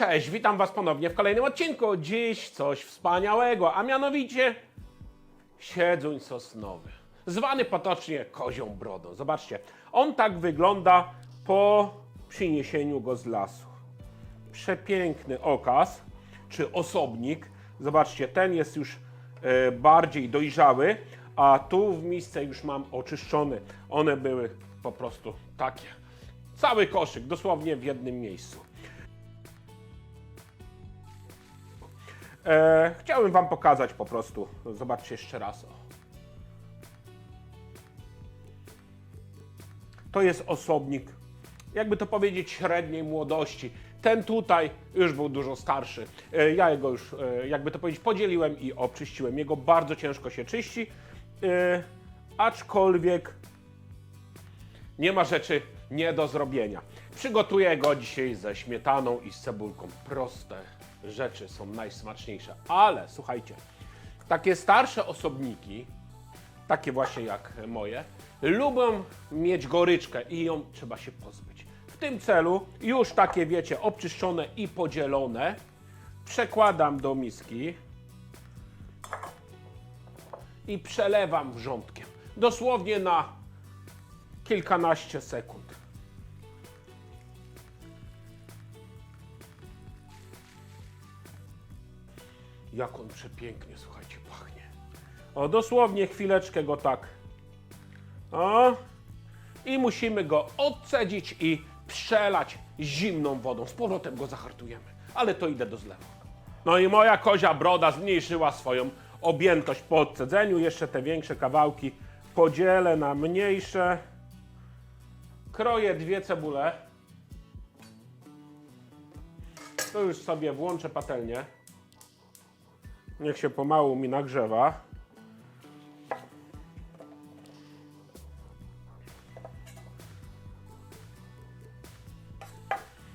Cześć, witam Was ponownie w kolejnym odcinku. Dziś coś wspaniałego, a mianowicie siedzuń sosnowy, zwany potocznie kozią brodą. Zobaczcie, on tak wygląda po przyniesieniu go z lasu. Przepiękny okaz, czy osobnik. Zobaczcie, ten jest już e, bardziej dojrzały, a tu w misce już mam oczyszczony. One były po prostu takie. Cały koszyk, dosłownie w jednym miejscu. E, chciałem Wam pokazać po prostu. Zobaczcie jeszcze raz. To jest osobnik, jakby to powiedzieć, średniej młodości. Ten tutaj już był dużo starszy. E, Ja jego już, e, jakby to powiedzieć, podzieliłem i oczyściłem. Jego bardzo ciężko się czyści, e, aczkolwiek nie ma rzeczy nie do zrobienia. Przygotuję go dzisiaj ze śmietaną i z cebulką. Proste rzeczy są najsmaczniejsze. Ale słuchajcie, takie starsze osobniki, takie właśnie jak moje, lubią mieć goryczkę i ją trzeba się pozbyć. W tym celu już takie, wiecie, obczyszczone i podzielone przekładam do miski i przelewam wrzątkiem. Dosłownie na kilkanaście sekund. Jak on przepięknie, słuchajcie, pachnie. O, dosłownie chwileczkę go tak. O. I musimy go odcedzić i przelać zimną wodą. Z powrotem go zahartujemy. Ale to idę do zlewu. No i moja kozia broda zmniejszyła swoją objętość po odcedzeniu. Jeszcze te większe kawałki podzielę na mniejsze. Kroję dwie cebule. To już sobie włączę patelnię. Niech się pomału mi nagrzewa.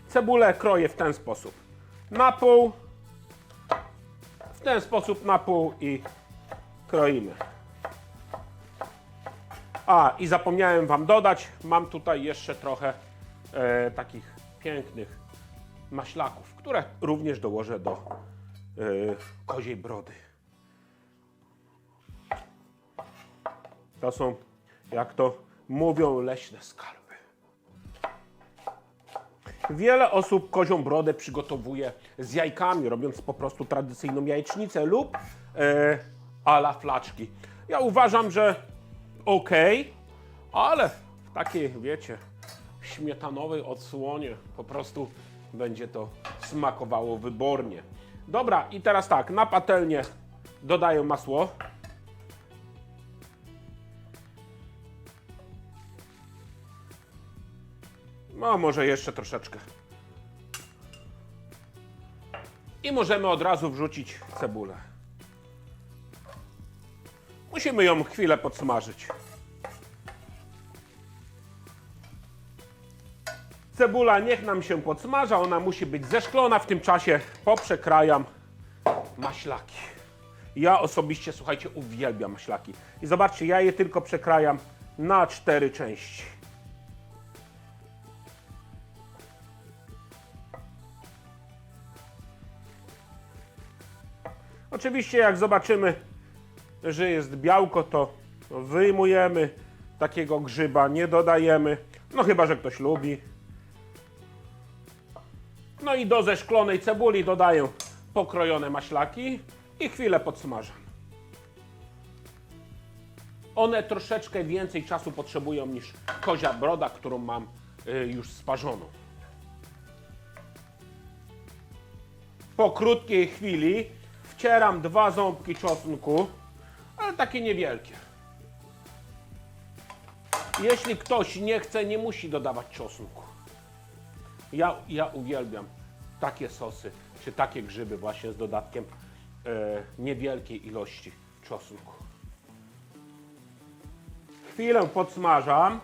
Cebulę kroję w ten sposób. Na pół. W ten sposób na pół i kroimy. A, i zapomniałem Wam dodać, mam tutaj jeszcze trochę e, takich pięknych maślaków, które również dołożę do koziej brody. To są, jak to mówią, leśne skarby. Wiele osób kozią brodę przygotowuje z jajkami, robiąc po prostu tradycyjną jajecznicę lub e, ala flaczki. Ja uważam, że ok, ale w takiej, wiecie, śmietanowej odsłonie po prostu będzie to smakowało wybornie. Dobra, i teraz tak, na patelnię dodaję masło. No, może jeszcze troszeczkę. I możemy od razu wrzucić cebulę. Musimy ją chwilę podsmażyć. Cebula niech nam się podsmaża, ona musi być zeszklona. W tym czasie poprzekrajam maślaki. Ja osobiście, słuchajcie, uwielbiam maślaki. I zobaczcie, ja je tylko przekrajam na cztery części. Oczywiście jak zobaczymy, że jest białko, to wyjmujemy takiego grzyba, nie dodajemy. No chyba, że ktoś lubi. No i do zeszklonej cebuli dodaję pokrojone maślaki i chwilę podsmażam. One troszeczkę więcej czasu potrzebują niż kozia broda, którą mam y, już sparzoną. Po krótkiej chwili wcieram dwa ząbki czosnku, ale takie niewielkie. Jeśli ktoś nie chce, nie musi dodawać czosnku. Ja, ja uwielbiam takie sosy, czy takie grzyby właśnie z dodatkiem e, niewielkiej ilości czosnku. Chwilę podsmażam.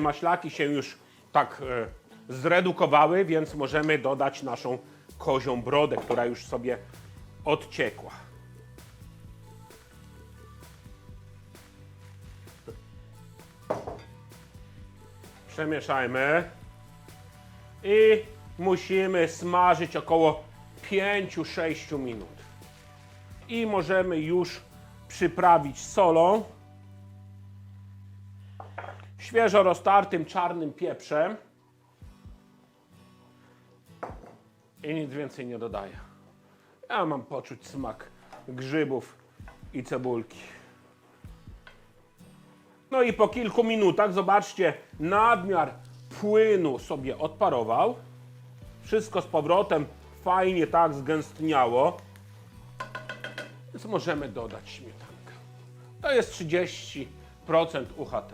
Maślaki się już tak e, zredukowały, więc możemy dodać naszą kozią brodę, która już sobie odciekła. Przemieszajmy. I musimy smażyć około 5-6 minut. I możemy już przyprawić solą, świeżo roztartym czarnym pieprzem i nic więcej nie dodaję. Ja mam poczuć smak grzybów i cebulki. No i po kilku minutach, zobaczcie, nadmiar płynu sobie odparował. Wszystko z powrotem fajnie tak zgęstniało. Więc możemy dodać śmietankę. To jest 30% UHT.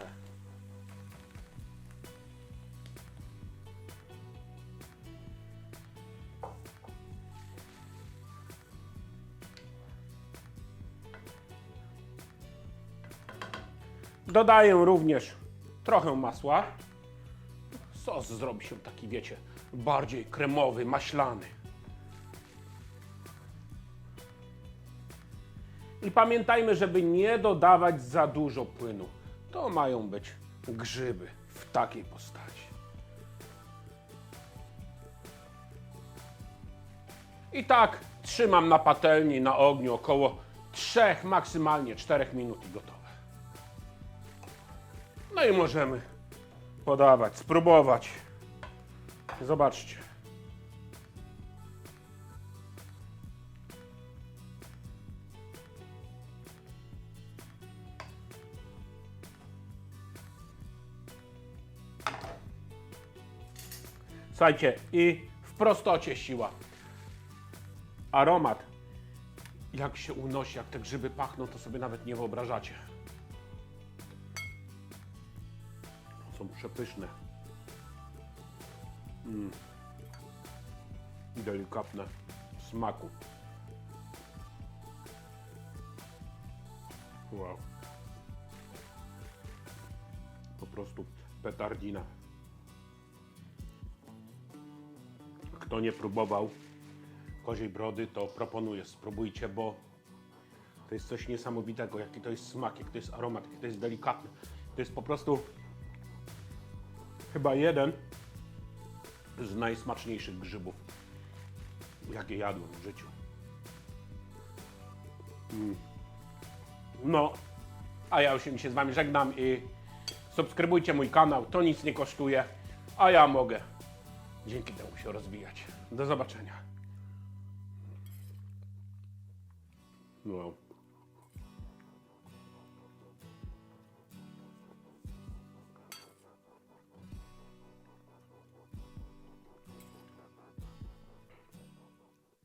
Dodaję również trochę masła. Sos zrobi się taki, wiecie, bardziej kremowy, maślany. I pamiętajmy, żeby nie dodawać za dużo płynu. To mają być grzyby w takiej postaci. I tak trzymam na patelni, na ogniu około 3, maksymalnie 4 minut i gotowe. No i możemy podawać, spróbować. Zobaczcie. Słuchajcie, i w prostocie siła. Aromat, jak się unosi, jak te grzyby pachną, to sobie nawet nie wyobrażacie. Są przepyszne. Mm. Delikatne w smaku. Wow. Po prostu petardina. Kto nie próbował koziej brody, to proponuję, spróbujcie, bo to jest coś niesamowitego, jaki to jest smak, jaki to jest aromat, jaki to jest delikatny. To jest po prostu chyba jeden z najsmaczniejszych grzybów, jakie jadłem w życiu. Mm. No, a ja już się z Wami żegnam i subskrybujcie mój kanał, to nic nie kosztuje, a ja mogę dzięki temu się rozwijać. Do zobaczenia. Wow.